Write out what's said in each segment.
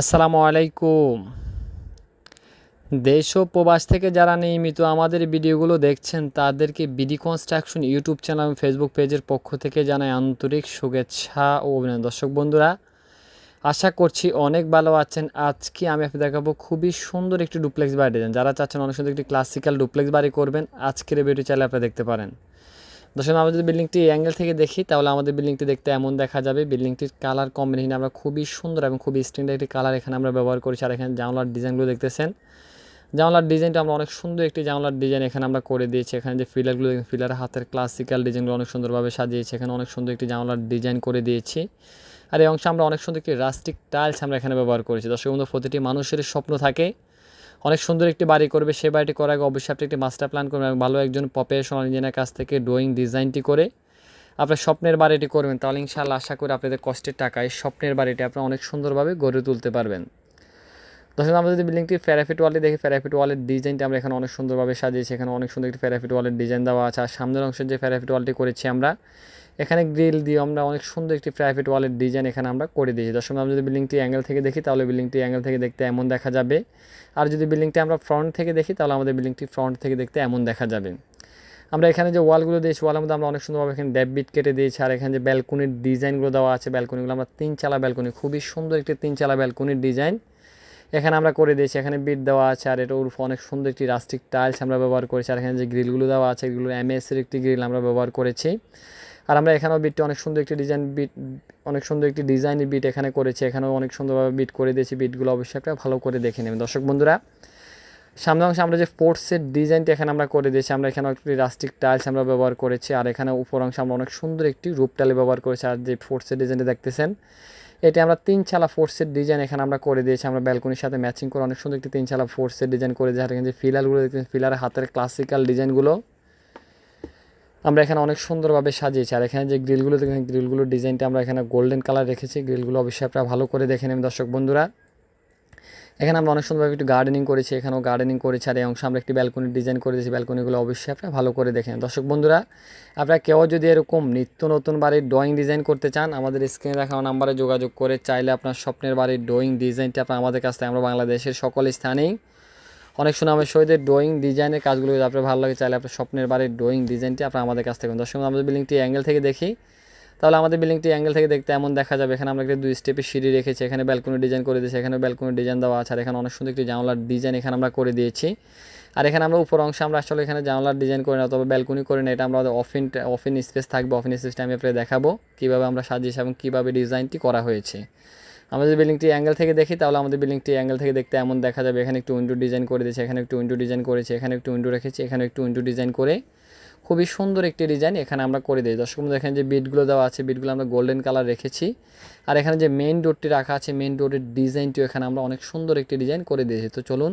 আসসালামু আলাইকুম। দেশ ও প্রবাস থেকে যারা নিয়মিত আমাদের ভিডিওগুলো দেখছেন, তাদেরকে বিডি কনস্ট্রাকশন ইউটিউব চ্যানেল এবং ফেসবুক পেজের পক্ষ থেকে জানাই আন্তরিক শুভেচ্ছা ও অভিনন্দন। দর্শক বন্ধুরা, আশা করছি অনেক ভালো আছেন। আজকে আমি আপনাদের দেখাবো খুবই সুন্দর একটি ডুপ্লেক্স বাড়ি। যারা চাচ্ছেন অনেক সুন্দর একটি ক্লাসিক্যাল ডুপ্লেক্স বাড়ি করবেন, আজকের ভিডিও চাইলে আপনারা দেখতে পারেন। দর্শক আমরা যদি বিল্ডিংটি অ্যাঙ্গেল থেকে দেখি, তাহলে আমাদের বিল্ডিংটি দেখতে এমন দেখা যাবে। বিল্ডিংটির কালার কম্বিনেশন আমরা খুবই সুন্দর এবং খুবই স্ট্যান্ডার্ড একটি কালার এখানে আমরা ব্যবহার করেছি। আর এখানে জানলার ডিজাইনগুলো দেখতেছেন। জানলার ডিজাইনটা আমরা অনেক সুন্দর একটি জানলার ডিজাইন এখানে আমরা করে দিয়েছি। এখানে যে ফিলারগুলো ফিলার হাতের ক্লাসিক্যাল ডিজাইনগুলো অনেক সুন্দরভাবে সাজিয়েছি। এখানে অনেক সুন্দর একটি জানলার ডিজাইন করে দিয়েছি। আর এই অংশে আমরা অনেক সুন্দর একটি রাস্টিক টাইলস আমরা এখানে ব্যবহার করেছি। দর্শক বন্ধু, প্রতিটি মানুষের স্বপ্ন থাকে অনেক সুন্দর একটি বাড়ি করবে সেই বাড়িটি করার আগে অবশ্যই আপনি একটি মাস্টার প্ল্যান করবেন এবং ভালো একজন প্রফেশনাল ইঞ্জিনিয়ার কাছ থেকে ড্রয়িং ডিজাইনটি করে আপনার স্বপ্নের বাড়িটি করবেন। তাহলে ইনশাআল্লাহ আশা করি আপনাদের কষ্টের টাকায় স্বপ্নের বাড়িটি আপনারা অনেক সুন্দরভাবে গড়ে তুলতে পারবেন। দর্শক, আমরা যদি বিল্ডিংটির প্যারাফিট ওয়ালে দেখি প্যারাফিট ওয়ালের ডিজাইনটা আমরা এখানে অনেক সুন্দরভাবে সাজিয়েছি। এখানে অনেক সুন্দর একটি প্যারাফিট ওয়ালের ডিজাইন দেওয়া আছে। আর সামনের অংশের যে প্যারাফিট ওয়ালটি করেছি আমরা এখানে গ্রিল দিয়ে আমরা অনেক সুন্দর একটি প্রাইভেট ওয়ালের ডিজাইন এখানে আমরা করে দিয়েছি। দর্শক, আমরা যদি বিল্ডিংটি অ্যাঙ্গেল থেকে দেখি, তাহলে বিল্ডিংটি অ্যাঙ্গেল থেকে দেখতে এমন দেখা যাবে। আর যদি বিল্ডিংটি আমরা ফ্রন্ট থেকে দেখি, তাহলে আমাদের বিল্ডিংটি ফ্রন্ট থেকে দেখতে এমন দেখা যাবে। আমরা এখানে যে ওয়ালগুলো দিয়েছি ওয়ালের মধ্যে আমরা অনেক সুন্দরভাবে এখানে ড্যাব বিট কেটে দিয়েছি। আর এখানে যে ব্যালকনির ডিজাইনগুলো দেওয়া আছে ব্যালকনিগুলো আমরা তিন চালা ব্যালকনি খুবই সুন্দর একটি তিন চালা ব্যালকনির ডিজাইন এখানে আমরা করে দিয়েছি। এখানে বিট দেওয়া আছে, আর এটা উর্ফ অনেক সুন্দর একটি রাস্টিক টাইলস আমরা ব্যবহার করেছি। আর এখানে যে গ্রিলগুলো দেওয়া আছে এগুলো এমএসের একটি গ্রিল আমরা ব্যবহার করেছি। আর আমরা এখানেও বিটটি অনেক সুন্দর একটি ডিজাইন বিট অনেক সুন্দর একটি ডিজাইনের বিট এখানে করেছি। এখানেও অনেক সুন্দরভাবে বিট করে দিয়েছি। বিটগুলো অবশ্যই আপনারা ভালো করে দেখে নেবেন। দর্শক বন্ধুরা, সামনে অংশে আমরা যে স্পোর্টসের ডিজাইনটা এখানে আমরা করে দিয়েছি, আমরা এখানে একটি রাস্টিক টাইলস আমরা ব্যবহার করেছি। আর এখানে উপর অংশে আমরা অনেক সুন্দর একটি রূপ টাইল ব্যবহার করেছি। আর যে ফোর্সের ডিজাইনটা দেখতেছেন, এটি আমরা তিন চালা ফোর্সের ডিজাইন এখানে আমরা করে দিয়েছি। আমরা ব্যালকনির সাথে ম্যাচিং করে অনেক সুন্দর একটি তিন চালা ফোর্সের ডিজাইন করে দিয়েছি। আর এখানে যে ফিলারগুলো দেখতেছেন ফিলারের হাতের ক্লাসিক্যাল ডিজাইনগুলো আমরা এখানে অনেক সুন্দরভাবে সাজিয়েছি। আর এখানে যে গ্রিলগুলো, দেখেন গ্রিলগুলোর ডিজাইনটা আমরা এখানে গোল্ডেন কালার রেখেছি। গ্রিলগুলো অবশ্যই আপনারা ভালো করে দেখে নেবেন, দর্শক বন্ধুরা। এখানে আমরা অনেক সুন্দরভাবে একটু গার্ডেনিং করেছি, এখানেও গার্ডেনিং করেছি। আর এই অংশে আমরা একটি ব্যালকনির ডিজাইন করে দিয়েছি ব্যালকনিগুলো অবশ্যই আপনারা ভালো করে দেখেন দর্শক বন্ধুরা, আপনারা কেউ যদি এরকম নিত্য নতুন বাড়ির ড্রয়িং ডিজাইন করতে চান, আমাদের স্ক্রিনে দেখা নাম্বারে যোগাযোগ করে চাইলে আপনার স্বপ্নের বাড়ির ড্রয়িং ডিজাইনটি আপনার আমাদের কাছ থেকে আমরা বাংলাদেশের সকল স্থানেই অনেক সুনামের সহিত ড্রয়িং ডিজাইনের কাজগুলো যদি আপনার ভালো লাগে, চাইলে আপনার স্বপ্নের বাড়ির ড্রয়িং ডিজাইনটি আপনার আমাদের কাছ থেকে দর্শক, আমাদের বিল্ডিংটি অ্যাঙ্গেল থেকে দেখি। তাহলে আমাদের বিল্ডিংটি অ্যাঙ্গেল থেকে দেখতে এমন দেখা যাবে, এখানে আমরা একটা দুই স্টেপে সিঁড়ি রেখেছি, এখানে ব্যালকনি ডিজাইন করে দিয়েছি এখানে ব্যালকনি ডিজাইন দেওয়া আছে, আর এখানে অনেক সুন্দর একটি জানলার ডিজাইন এখানে আমরা করে দিয়েছি। আর এখানে আমরা উপর অংশে আমরা আসলে এখানে জানলার ডিজাইন করি না, তবে ব্যালকনি করি না, এটা আমরা অফিন অফিন স্পেস থাকবে অফিন স্পেসটা আমি আপনাদের দেখাবো, কীভাবে আমরা সাজিয়েছি এবং কীভাবে ডিজাইনটি করা হয়েছে। আমাদের বিল্ডিংটি অ্যাঙ্গেল থেকে দেখি, তাহলে আমাদের বিল্ডিংটি অ্যাঙ্গেল থেকে দেখতে এমন দেখা যাবে। এখানে একটু উইন্ডো ডিজাইন করে দিয়েছে, এখানে একটু উইন্ডো ডিজাইন করেছে, এখানে একটু উইন্ডো রেখেছি, এখানে একটু উইন্ডো ডিজাইন করে খুবই সুন্দর একটি ডিজাইন এখানে আমরা করে দিই। দর্শক এখানে যে বিটগুলো দেওয়া আছে বিটগুলো আমরা গোল্ডেন কালার রেখেছি। আর এখানে যে মেন ডোরটি রাখা আছে মেন ডোরের ডিজাইনটিও এখানে আমরা অনেক সুন্দর একটি ডিজাইন করে দিয়েছি। তো চলুন,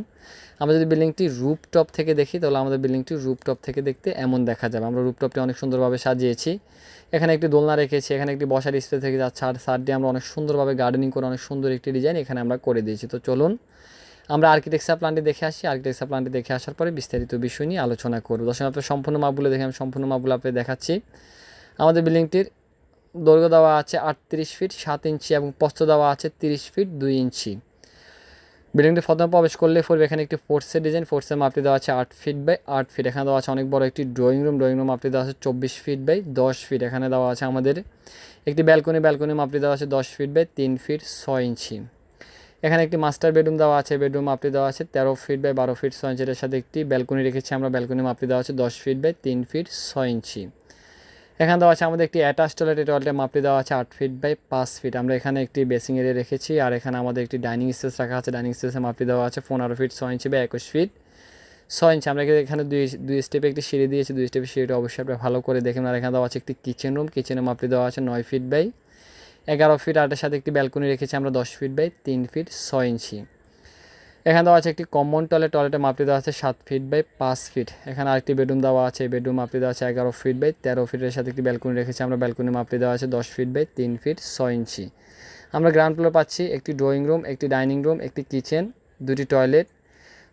আমরা যদি বিল্ডিংটি রুপটপ থেকে দেখি, তাহলে আমাদের বিল্ডিংটি রুপটপ থেকে দেখতে এমন দেখা যাবে। আমরা রুপটপটি অনেক সুন্দরভাবে সাজিয়েছি। এখানে একটি দোলনা রেখেছি, এখানে একটি বসার স্পেস থেকে যাচ্ছে। আর সারটি আমরা অনেক সুন্দরভাবে গার্ডেনিং করে অনেক সুন্দর একটি ডিজাইন এখানে আমরা করে দিয়েছি। তো চলুন আমরা আর্কিটেকচার প্ল্যানটি দেখে আসি। আর্কিটেকচার প্ল্যানটি দেখে আসার পরে বিস্তারিত বিষয় নিয়ে আলোচনা করব। দর্শক, আপনার সম্পূর্ণ মাপগুলো দেখে আমি সম্পূর্ণ মাপগুলো আপনাকে দেখাচ্ছি। আমাদের বিল্ডিংটির দৈর্ঘ্য দেওয়া আছে আটত্রিশ ফিট, সাত ইঞ্চি এবং পস্ত দেওয়া আছে তিরিশ ফিট, দুই ইঞ্চি। বিল্ডিংটি প্রথমে প্রবেশ করলে পড়বে এখানে একটি ফোর্সের ডিজাইন ফোর্সের মাপটি দেওয়া আছে আট ফিট বাই আট ফিট। এখানে দেওয়া আছে অনেক বড় একটি ড্রয়িং রুম ড্রয়িং রুম মাপটি দেওয়া আছে চব্বিশ ফিট বাই দশ ফিট। এখানে দেওয়া আছে আমাদের একটি ব্যালকনি ব্যালকনি মাপটি দেওয়া আছে দশ ফিট বাই তিন ফিট, ছয় ইঞ্চি। এখানে একটি মাস্টার বেডরুম দেওয়া আছে বেডরুম মাপটি দেওয়া আছে, তেরো ফিট বাই বারো ফিট ছয় ইঞ্চির সাথে একটি ব্যালকনি রেখেছি আমরা ব্যালকনি মাপটি দেওয়া আছে দশ ফিট বাই তিন ফিট ছয় ইঞ্চি এখানে দেওয়া আছে আমাদের একটি অ্যাটাচ টয়লেট টয়লেটের মাপটি দেওয়া আছে আট ফিট বাই পাঁচ ফিট আমরা এখানে একটি বেসিং এরিয়া রেখেছি আর এখানে আমাদের একটি ডাইনিং স্পেস রাখা আছে ডাইনিং স্পেসের মাপটি দেওয়া আছে পনেরো ফিট ছয় ইঞ্চি বা একুশ ফিট ছয় ইঞ্চি আমরা এখানে দুই দুই স্টেপে একটি সিঁড়ি দিয়েছি, দুই স্টেপে সিঁড়িটা অবশ্যই আপনারা ভালো করে দেখেন আর এখানে দেওয়া আছে একটি কিচেন রুম কিচেনের মাপটি দেওয়া আছে নয় ফিট বাই এগারো ফিট আটের সাথে একটি ব্যালকনি রেখেছি আমরা, দশ ফিট বাই তিন ফিট ছয় ইঞ্চি। এখানে দেওয়া আছে একটি কমন টয়লেট টয়লেটের মাপটি দেওয়া আছে সাত ফিট বাই পাঁচ ফিট এখানে আরেকটি বেডরুম দেওয়া আছে বেডরুম মাপটি দেওয়া আছে এগারো ফিট বাই তেরো ফিটের সাথে একটি ব্যালকনি রেখেছি আমরা ব্যালকনি মাপটি দেওয়া আছে দশ ফিট বাই তিন ফিট ছয় ইঞ্চি। আমরা গ্রাউন্ড ফ্লোর পাচ্ছি একটি ড্রয়িং রুম একটি ডাইনিং রুম একটি কিচেন দুটি টয়লেট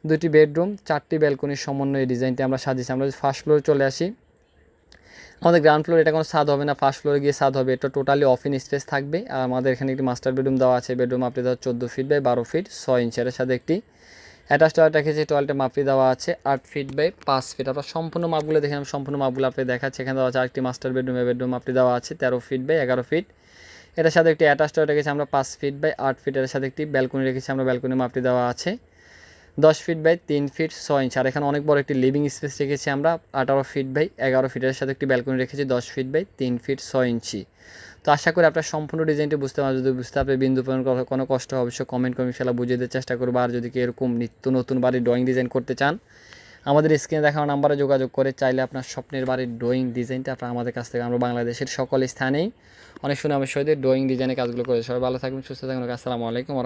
দুটি বেডরুম চারটি ব্যালকনির সমন্বয়ে ডিজাইনটি আমরা সাজিয়েছি। আমরা ফার্স্ট ফ্লোরে চলে আসি আমাদের গ্রাউন্ড ফ্লোর এটা কোনো ছাদ হবে না ফার্স্ট ফ্লোরে গিয়ে ছাদ হবে। এটা টোটালি অফিন স্পেস থাকবে। আর আমাদের এখানে একটি মাস্টার বেডরুম দেওয়া আছে। বেডরুম আপনি দেওয়া চোদ্দ ফিট বাই বারো ফিট ছয় ইঞ্চের সাথে একটি অ্যাটাচ টয়লেট রেখেছি টয়লেটের মাপটি দেওয়া আছে, আট ফিট বাই পাঁচ ফিট আপনার সম্পূর্ণ মাপগুলো দেখে আমি সম্পূর্ণ মাপগুলো আপনি দেখাচ্ছি। এখানে দেওয়া আছে আরেকটি মাস্টার বেডরুমে বেডরুম আপনি দেওয়া আছে, তেরো ফিট বাই এগারো ফিট এটার সাথে একটি অ্যাটাচ টয়লেট রেখেছি আমরা পাঁচ ফিট বাই আট ফিট এর সাথে একটি ব্যালকনি রেখেছি। আমরা ব্যালকনি মাপটি দেওয়া আছে। দশ ফিট বাই তিন ফিট ছয় ইঞ্চ আর এখানে অনেক বড় একটি লিভিং স্পেস রেখেছি আমরা, আঠারো ফিট বাই এগারো ফিটের সাথে একটি ব্যালকনি রেখেছি, দশ ফিট বাই তিন ফিট ছয় ইঞ্চি তো আশা করি আপনার সম্পূর্ণ ডিজাইনটি বুঝতে পারবেন। যদি বুঝতে আপনি বিন্দু পরিমাণ কোনো- কষ্ট হবে, অবশ্যই কমেন্ট করে ইনশাল্লাহ বুঝিয়ে দেওয়ার চেষ্টা করব। আর যদি কি এরকম নিত্য নতুন বাড়ির ড্রয়িং ডিজাইন করতে চান, আমাদের স্ক্রিনে দেখানো নাম্বারে যোগাযোগ করে চাইলে আপনার স্বপ্নের বাড়ির ড্রয়িং ডিজাইনটা আপনার আমাদের কাছ থেকে আমরা বাংলাদেশের সকল স্থানেই। অনেক সুনামের সহিত ড্রয়িং ডিজাইনের কাজগুলো করে। সবাই ভালো থাকবেন, সুস্থ থাকবেন। আসসালামু আলাইকুম